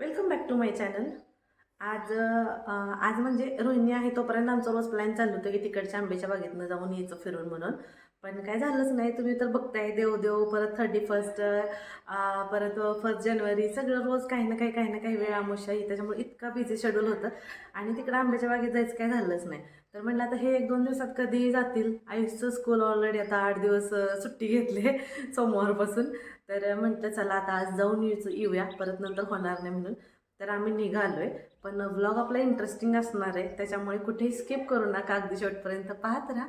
Welcome back to my channel आज आज म्हणजे रोहिणी आहे तोपर्यंत आमचं रोज प्लॅन चालू होतं की तिकडच्या आंब्याच्या बागेतनं जाऊन यायचं फिरून म्हणून. पण काय झालंच नाही तुम्ही तर बघताय देव देव परत थर्टी फर्स्ट परत फर्स्ट जानेवारी सगळं रोज काही ना काही काही ना काही वेळ आमोशा ही त्याच्यामुळे इतका बिझी शेड्यूल होतं. आणि तिकडं आंब्याच्या बागेत जायचं काय झालंच नाही. तर म्हटलं आता हे एक दोन दिवसात कधी जातील? आयुषचं स्कूल ऑलरेडी आता आठ दिवस सुट्टी घेतली सोमवारपासून. तर म्हटलं चला आता आज जाऊन येऊया. परत नंतर होणार नाही म्हणून. तर आम्ही निघालोय. पण व्लॉग आपला इंटरेस्टिंग असणार आहे. त्याच्यामुळे कुठेही स्किप करू नका. अगदी शेवटपर्यंत पाहत राहा.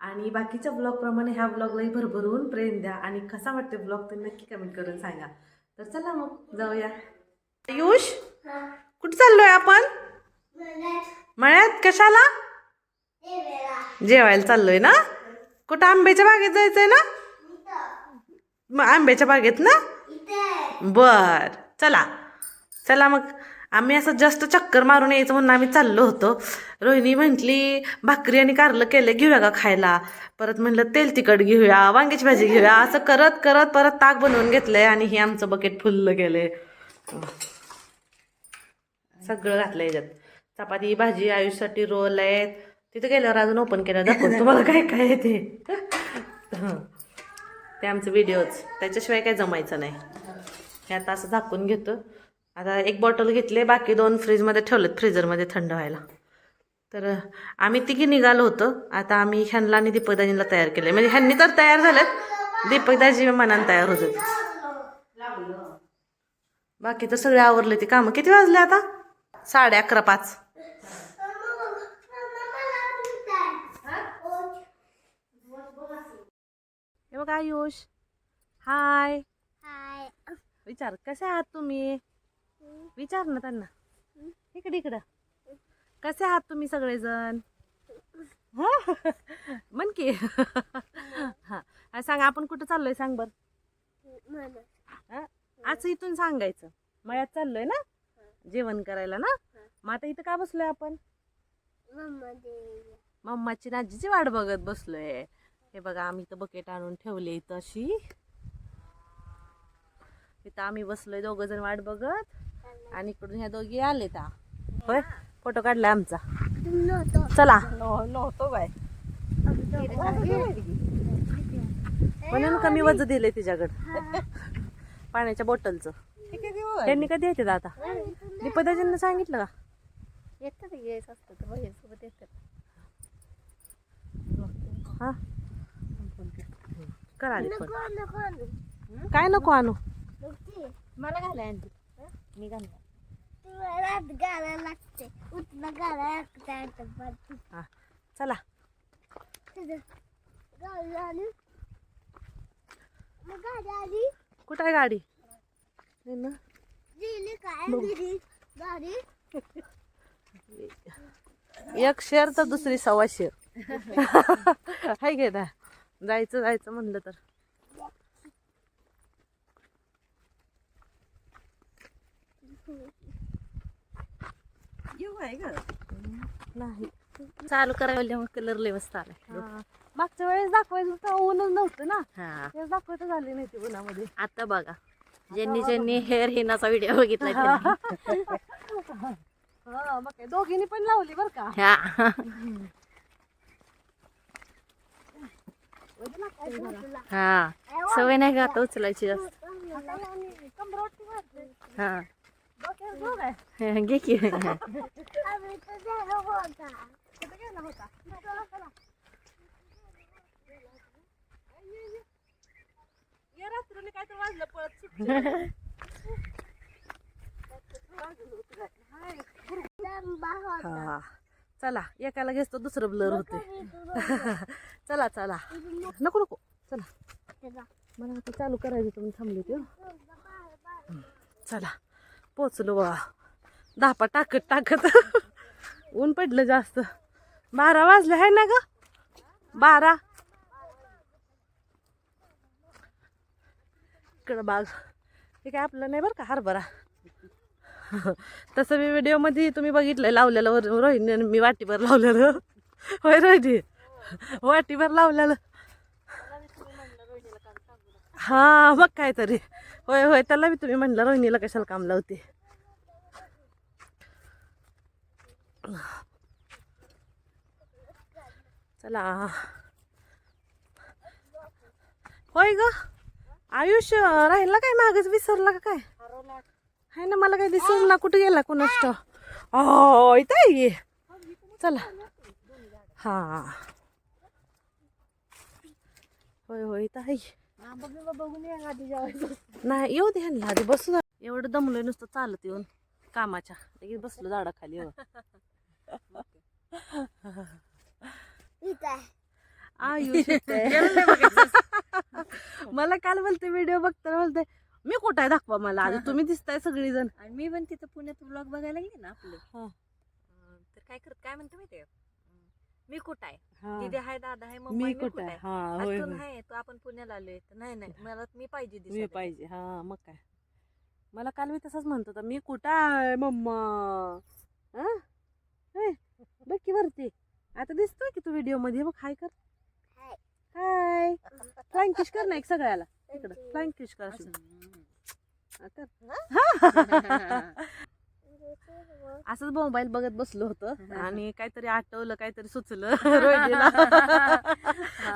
आणि बाकीच्या ब्लॉगप्रमाणे ह्या ब्लॉगलाही भरभरून प्रेम द्या. आणि कसा वाटते ब्लॉग ते नक्की कमेंट करून सांगा. तर चला मग जाऊया. आयुष कुठं चाललोय आपण? मळ्यात. कशाला? जेवायला चाललोय ना? कुठं आंब्याच्या बागेत जायचंय ना? मग आंब्याच्या बागेत ना? बर. चला. चला मग. आम्ही असं जस्ट चक्कर मारून यायचं म्हणून आम्ही चाललो होतो. रोहिणी म्हटली भाकरी आणि कारलं केलं घेऊया का खायला? परत म्हटलं तेल तिखट घेऊया वांग्याची भाजी घेऊया. असं करत करत परत ताक बनवून घेतलंय आणि हे आमचं बकेट फुल्ल केलंय सगळं घातलं याच्यात. चपाती भाजी आयुषसाठी रोल आहेत. तिथे गेल्यावर अजून ओपन केलं. दाखवतो तुम्हाला काय काय ते. ते आमचं व्हिडिओच त्याच्याशिवाय काय जमायचं नाही. हे आता असं झाकून घेतो. आता एक बॉटल घेतले बाकी दोन फ्रीजमध्ये ठेवलेत फ्रीजरमध्ये थंड व्हायला. तर आम्ही तिघी निघालो होतो. आता आम्ही ह्यांना आणि दीपकदाजींना तयार केले म्हणजे ह्यांनी तर तयार झालेत. दीपकदाजी मनानं तयार होत बाकी तर सगळे आवरले ते कामं. किती वाजले आता? साडे अकरा पाच. हे बघा आयुष. हाय हाय विचार कसे आहात तुम्ही? विचार ना त्यांना. इकडे इकडं. कसे आहात तुम्ही सगळेजण? हा? म्हण की. हा. सांग आपण कुठं चाललोय सांग बर. आज इथून सांगायचं. मळ्यात चाललोय ना? जेवण करायला ना? मग आता इथं का बसलोय आपण? मम्माची नाजीची वाट बघत बसलोय. हे बघा आम्ही इथं बकेट आणून ठेवली इथं अशी. इथं आम्ही बसलोय दोघ जण वाट बघत. आणि इकडून ह्या दोघी आले ता होय फोटो काढलाय आमचा. चला. नव्हतो बाय म्हणून कमी वज दिले तिच्याकडं. पाण्याच्या बॉटलचं त्यांनी कधी येते आता दीपदाजींना सांगितलं का? तर बहिणीसोबत येतात. हा? करा नको आणू. काय नको आणू. मला घालाय आणते मी घालणार. घालायला लागते. उठणं घालायला लागते आता पण. हा चला. तुझं गाडी आली. मग गाडी आली. कुठं आहे गाडी? हे ना. गेली काय गेली गाडी. एक शेर तर दुसरी सव्वा शेर. हाय घे ना जायचं जायचं म्हणलं तर. नाही. चालू करायला कलर लय मस्त आलाय. हा. मागच्या वेळेस दाखवायचं ऊनच नव्हतं ना. हा. तेच दाखवायचं झाली नाही ती उन्हामध्ये. आता बघा. ज्यांनी ज्यांनी हेअर हिनाचा व्हिडिओ बघितलाय त्यांनी. हा मग काय दोघींनी पण लावली बरं का? हा. हा. सवय नाही का आता उचलायची जास्त? हा. घे की. चला, रात्रीला काय तर एकाला दुसरं ब्लर होते चला चला. नको नको. चला. मला आता चालू करायचं तुम्ही थांबले ते चला. पोचलो बा. धापा टाकत टाकत. ऊन पडलं जास्त. बारा वाजले आहे ना ग? बारा. इकडं बाग. हे काय आपलं नाही बरं का? हरभरा. तसं मी व्हिडिओमध्ये तुम्ही बघितलं लावलेलं वर रोहिणी मी वाटीभर लावलेलं. होय रोहिणी? वाटीभर लावलेलं. हा मग काय तरी होय होय त्याला मी तुम्ही म्हणलं रोहिणीला कशाला काम लावते. चला. होय ग. आयुष्य राहिला काय मागच विसरला का काय? हाय ना मला काय दिसून ना. कुठे गेला कोणाष्ट हो इथं आहे. चला. हा. होय होय इथं आहे. जेवायचं नाही येऊ दे ह्यांना आधी बसू द्या. एवढं दमलोय नुसतं चालत येऊन कामाच्या. लगेच बसलो झाडाखाली आहे. आयुष मला काल बोलते व्हिडिओ बघताना बोलते मी कुठं आहे दाखवा मला. आज तुम्ही दिसताय सगळी जण आणि मी पण तिथं पुण्यात ब्लॉग बघायला गेले ना आपले. हा. अं, तर काय करत काय म्हणते माहितीये? अं, मी कुठं आहे? दिदी हाय दादा आहे मग मी कुठं आहे? हा होय होय. आहे तो आपण पुण्याला आलोय. तर नाही नाही. मला मी पाहिजे मी दिसायला. पाहिजे. हा मग काय? मला काल मी तसंच म्हणत होता मी कुठं आहे मम्मा? हा? होय, बघ की वरती. आता दिसतोय की तू व्हिडिओमध्ये बघ हाय कर. हाय. हाय. फ्लाइंग किश कर ना एक सगळ्याला. इकडं फ्लाइंग किश कर असं. हा. असंच मोबाईल बघत बसलो होतं आणि काहीतरी आठवलं काहीतरी सुचलं रोहिणीला.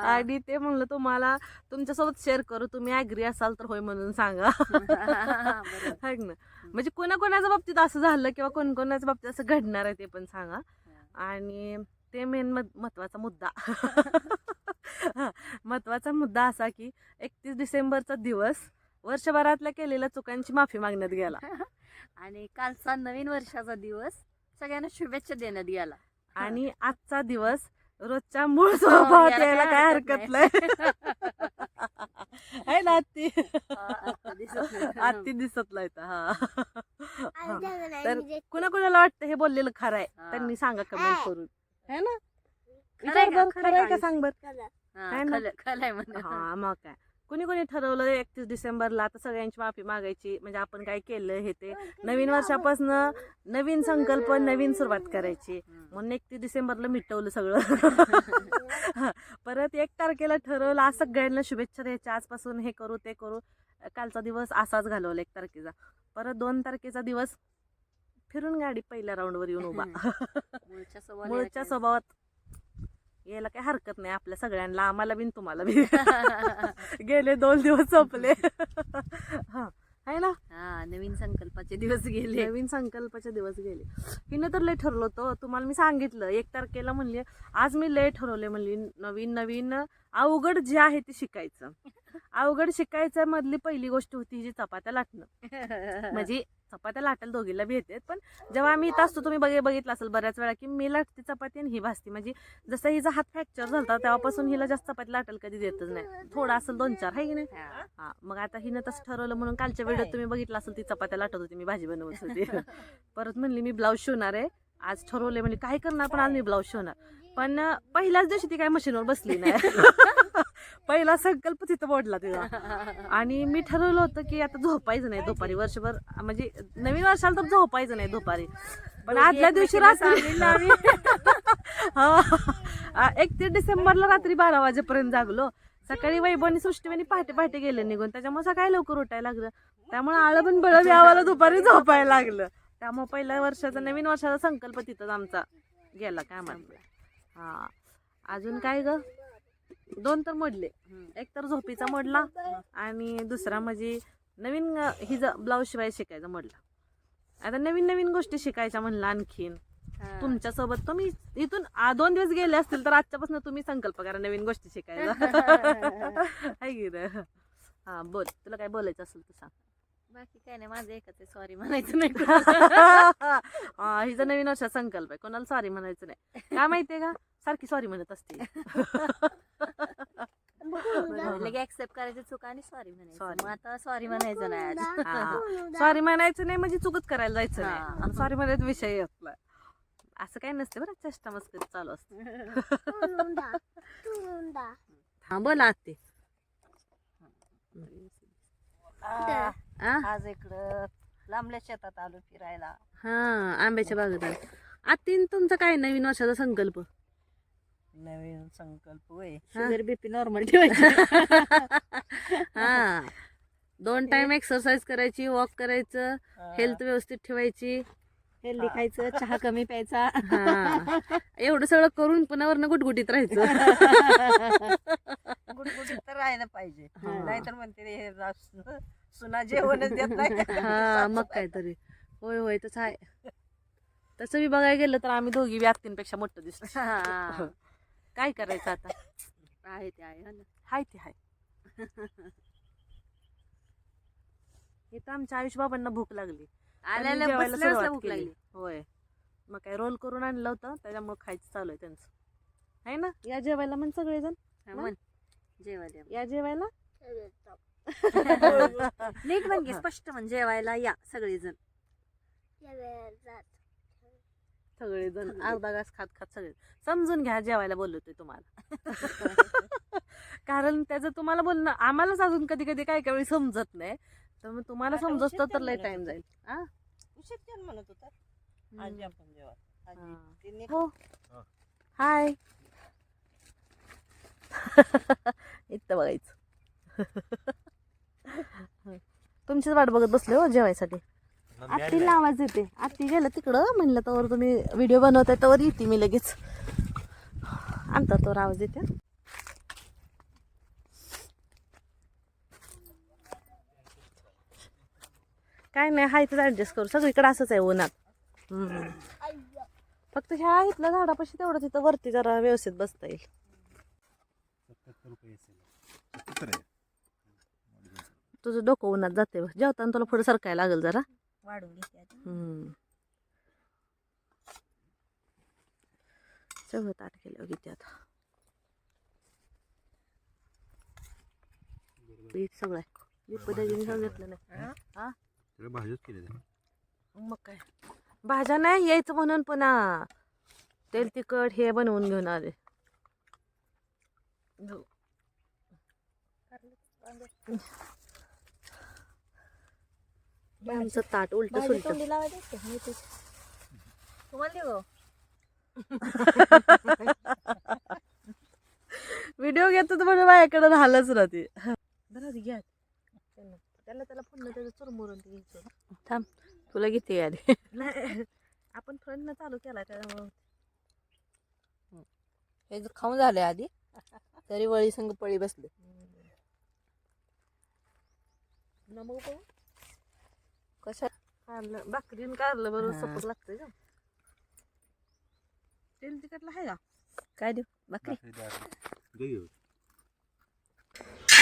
आणि ते म्हणलं तुम्हाला तुमच्यासोबत शेअर करू तुम्ही ऍग्री असाल तर होय म्हणून सांगा. ना म्हणजे कोणाकोणाच्या बाबतीत असं झालं किंवा कोण कोणाच्या बाबतीत असं घडणार आहे ते पण सांगा. आणि ते मेन महत्त्वाचा मुद्दा. महत्त्वाचा मुद्दा असा की एकतीस डिसेंबरचा दिवस वर्षभरातल्या केलेल्या चुकांची माफी मागण्यात गेला. आणि कालचा नवीन वर्षाचा दिवस सगळ्यांना शुभेच्छा देण्यात गेला. आणि आजचा दिवस रोजच्या मूळ स्वभावात याला यायला काय हरकत नाही. आहे ना आत्ती. आत्ती दिसत नाही. हा. तर म्हणजे कुणा कुणाला वाटतं हे बोललेलं खरं आहे? हा. त्यांनी सांगा कमेंट हा. करून. है ना? खरं विचार खरं खरं आहे का? सांग बर. हा, है खलं आहे. हा मग काय? कुणी कुणी ठरवलं एकतीस डिसेंबरला आता सगळ्यांची माफी मागायची. म्हणजे आपण काय केलं हे ते? नवीन वर्षापासून नवीन संकल्प नवीन सुरुवात करायची. म्हणून एकतीस डिसेंबरला मिटवलं सगळं. परत एक तारखेला ठरवलं आज सगळ्यांना शुभेच्छा द्यायच्या. आजपासून हे करू ते करू. कालचा दिवस असाच घालवला एक तारखेचा. परत दोन तारखेचा दिवस फिरून गाडी पहिल्या राऊंडवर येऊन उभा. मूळच्या स्वभावात यायला काही हरकत नाही आपल्या सगळ्यांना आम्हाला बिन तुम्हाला बी गेले दोन दिवस संपले हा आहे ना? हा नवीन संकल्पाचे दिवस गेले. नवीन संकल्पाचे दिवस गेले. हिनं तर लय ठरवलं होतं. तुम्हाला मी सांगितलं एक तारखेला म्हणली आज मी लय ठरवले म्हणली नवीन नवीन अवघड जे आहे ते शिकायचं. अवघड शिकायचं मधली पहिली गोष्ट होती जी चपात्या लाटणं. म्हणजे चपात्या लाटायला दोघीला बी पण जेव्हा आम्ही इथं असतो तुम्ही बघे बघितलं असेल बऱ्याच वेळा की मी लाटते चपाती आणि ही भाजते. म्हणजे जसं हिचा हात फ्रॅक्चर झाला तेव्हापासून हिला जास्त चपाती लाटायला कधी देतच नाही. थोडं असेल दोन चार आहे की नाही? हा. मग आता हिनं तसं ठरवलं म्हणून कालच्या व्हिडिओत तुम्ही बघितलं असेल ती चपात्या लाटत होती मी भाजी बनवत होती. परत म्हणली मी ब्लाऊज शिवणार आहे आज ठरवले म्हणजे काय करणार? पण आज मी ब्लाऊज शिवणार. पण पहिल्याच दिवशी ती काय मशीनवर बसली नाही. पहिला संकल्प तिथं मोडला तिचा आणि मी ठरवलं होतं की आता झोपायचं नाही दुपारी. वर्षभर म्हणजे नवीन वर्षाला तर झोपायचं नाही दुपारी. पण आदल्या दिवशी रात्री हा. एकतीस डिसेंबरला रात्री बारा वाजेपर्यंत जागलो. सकाळी वैभवनी सृष्टीवानी पहाटे पहाटे गेले निघून. त्याच्यामुळे सकाळी लवकर उठायला लागलं. त्यामुळे आळं पण बळं आम्हाला दुपारी झोपायला लागलं. त्यामुळे पहिल्या वर्षाचा नवीन वर्षाचा संकल्प तिथंच आमचा गेला काय म्हणलं हा. अजून काय ग? दोन तर मोडले. एक तर झोपीचा मोडला आणि दुसरा म्हणजे नवीन हिचं ब्लाऊज शिवाय शिकायचा मोडला. आता नवीन नवीन गोष्टी शिकायच्या म्हणलं आणखीन. हा. तुमच्यासोबत तुम्ही इथून दोन दिवस गेले असतील तर आजच्यापासून तुम्ही संकल्प करा नवीन गोष्टी शिकायला. की? हा बोल. तुला काय बोलायचं असेल तर सांग. बाकी काय नाही माझं एकच आहे. सॉरी म्हणायचं नाही. हा, हिचा नवीन वर्षात संकल्प आहे. कोणाला सॉरी म्हणायचं नाही. काय माहितीये का? सारखी सॉरी म्हणत असते. लगे ऍक्सेप्ट करायचं चुका आणि सॉरी म्हणायचं. मग आता सॉरी म्हणायचं नाही आज. सॉरी म्हणायचं नाही म्हणजे चुकत करायला जायचं हा. नाही सॉरी म्हणायचा विषय असला असं काही नसते बरं चेष्टा मस्करी चालू असते. हा बोला आत्ते आ, आ? आज इकडं लांबल्या शेतात आलो फिरायला. हा आंब्याच्या बागेत आले. आत्तीन तुमचा काय नवीन वर्षाचा संकल्प? नवीन संकल्प शुगर बीपी नॉर्मल ठेवायची. हा. दोन टाइम एक्सरसाइज करायची वॉक करायचं हेल्थ व्यवस्थित ठेवायची हेल्दी खायचं चहा कमी प्यायचा. एवढं सगळं करून पुन्हा गुटगुटीत राहायचं. गुडगुडीत तर राहायला पाहिजे. नाहीतर म्हणते रे हे सुना जेवणच देत नाही. हा मग काहीतरी. होय होय तसं आहे. तसं मी बघायला गेलं तर आम्ही दोघी व्यक्तींपेक्षा मोठं दिसतो. काय करायचं आता? आहे ते आहे हा ना. हाय ते हाय. इथं आमच्या आयुष बाबांना भूक लागली. त्यांनी जेवायला सुरुवात भूक केली. लागली. होय. मग काय रोल करून आणलं होतं त्याच्यामुळे खायचं चालू आहे त्यांचं. आहे ना? या जेवायला मग सगळेजण. हा, ना? म्हण. जेवायला या जेवायला? नीट म्हण की स्पष्ट म्हण जेवायला या सगळेजण. सगळेजण अर्धा घास खात खात सगळे. समजून घ्या जेवायला बोलवतोय तुम्हाला. कारण त्याचं तुम्हाला बोलणं आम्हालाच अजून कधी कधी काय काय वेळी समजत नाही. तर मग तुम्हाला आता समजत तर लय टाइम. जाईल. हा? उशीर म्हणत होता. आजी आपण जेव्हा आजी हा. तिने हो. हाय. इथं बघायचं. तुमचीच वाट बघत बसले हो जेवायसाठी? आत्तीला आवाज येते. आत्ती गेलं तिकडं. म्हणलं तर तुम्ही व्हिडिओ बनवताय तर येते मी लगेच. आणता तर आवाज येते. काय नाही हाय तर ऍडजस्ट करू. सगळीकडे असंच आहे उन्हात. फक्त ह्या इथल्या झाडापाशी तेवढं तिथं वरती जरा व्यवस्थित बसता येईल. तुझं डोकं उन्हात जाते. जेवताना तुला पुढे सरकायला लागेल जरा. वाढून घेते. सगळं ताट केलं किती आता. पीठ सगळं आहे. लिपदाजीने सांगितलं नाही. हा? भाजीच केली मग काय? भाज्या नाही यायचं म्हणून पुन्हा. तेल तिखट हे बनवून घेऊन आले हो. आमचं ताट उलट सुलट. व्हिडिओ घेतो तर म्हणजे माझ्याकडे राहिलंच ना ते. बरं आधी घ्या. त्याला त्याला पुन्हा त्याचं चुरमुरून घ्यायचं. थांब तुला घेते आधी. आपण फ्रंट चालू केला त्याच्यामुळं हे जर खाऊन झाले आधी तरी वळी संग पळी बसले. नमो पाहू कशा कारलं भाकरीन कारलं बरोबर. सपक लागतंय का तेल तिखटला आहे का? काय देऊ? बाकी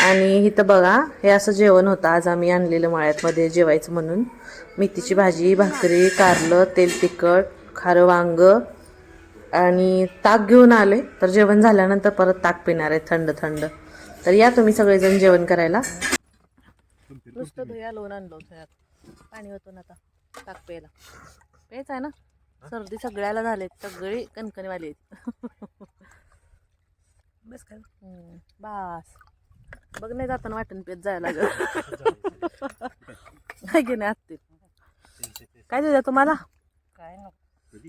आणि इथं बघा हे असं जेवण होतं. आज आम्ही आणलेलं माळ्यातमध्ये जेवायचं म्हणून. मेथीची भाजी भाकरी कारलं तेल तिखट खारं वांग आणि ताक घेऊन आले. तर जेवण झाल्यानंतर परत ताक पिणार आहे थंड थंड. तर या तुम्ही सगळेजण जेवण करायला. नुसतं धुया लोन आणलं पाणी होतं ना आता ताक प्यायला प्यायचं आहे ना? सर्दी सगळ्याला झाले सगळी कणकणीवाली आहेत. बस काय बस. बघ नाही जाताना वाटण पेत जायला नाही की नाही आत्ते? काय देऊया तुम्हाला? काय नको.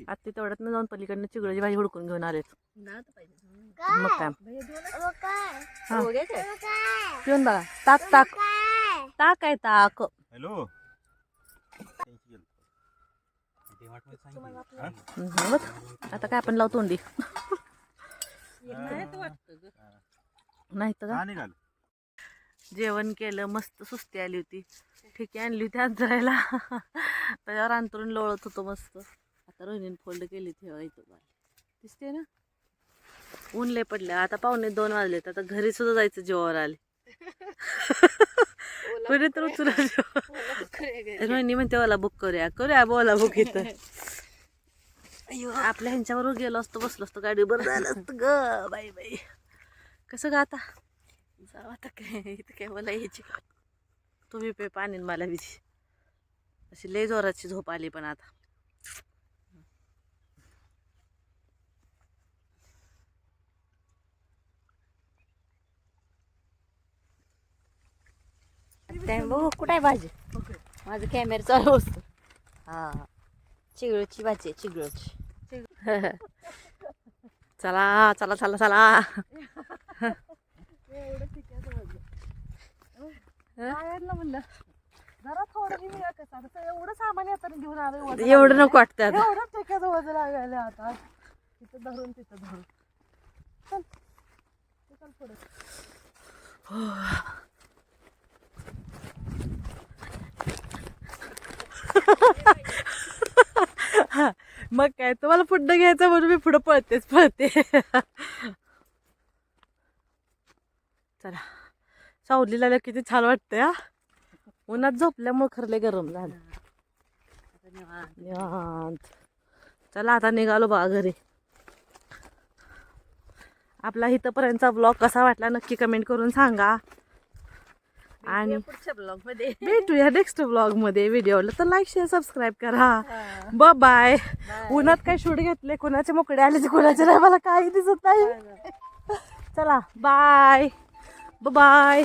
आत्ते तेवढ्यात न जाऊन पलीकडनं चिगळाची भाजी हुडकून घेऊन आलेत. काय मग काय? काय हा. काय पिऊन बघा. ताक ताक. काय ताक आहे ताक. हॅलो बघ आता काय आपण लावतो तोंडी नाही तर का? जेवण केलं मस्त सुस्ती आली होती. ठिकी आणली होती अंतरायला त्याच्यावर अंतरून लोळत होतो मस्त. आता रोहिणीने फोल्ड केली ती दिसते ना? ऊन लय पडले आता पावणे दोन वाजलेत. आता घरी सुद्धा जायचं जेवावर आले. पुढे तर उचला रोहिणी म्हणते मला बुक करूया करूया बोला बुक इथं. आपल्या ह्यांच्याबरोबर गेलो असतो बसलो असतो गाडी बरं झालं असतं ग बाई बाई. कसं ग आता? जाऊ आता काय इथं काय मला यायची तुम्ही पे पाणी मला विधी. अशी लय जोराची झोप आली पण आता. बघू कुठे आहे भाजी? माझं कॅमेरा चालू असतो. हा. चिगळची भाजी आहे चिगळची. चला चला चला चला. म्हणलं जरा थोडं कसं एवढं सामान येताना घेऊन आलो एवढं. नको वाटतं एवढं टेक्याचं वजन लागायला आता. तिथं धरून तिथं धरून. चल चल पुढे. मग काय तुम्हाला पुढं घ्यायचं म्हणून मी पुढं पळतेच पळते. चला. सावलीला आलं किती छान वाटतंय हा. उन्हात झोपल्यामुळे खरले गरम झालं. निवांत. चला आता निघालो बा घरी. आपला इथंपर्यंतचा ब्लॉग कसा वाटला नक्की कमेंट करून सांगा. आणि पुढच्या ब्लॉगमध्ये भेटूया नेक्स्ट ब्लॉगमध्ये व्हिडिओला. तर लाईक शेअर सबस्क्राईब करा. ब बाय उन्हात काय शूट घेतले? कोणाचे मोकडे आले कोणाचे नाही? मला काही दिसत नाही. चला बाय बाय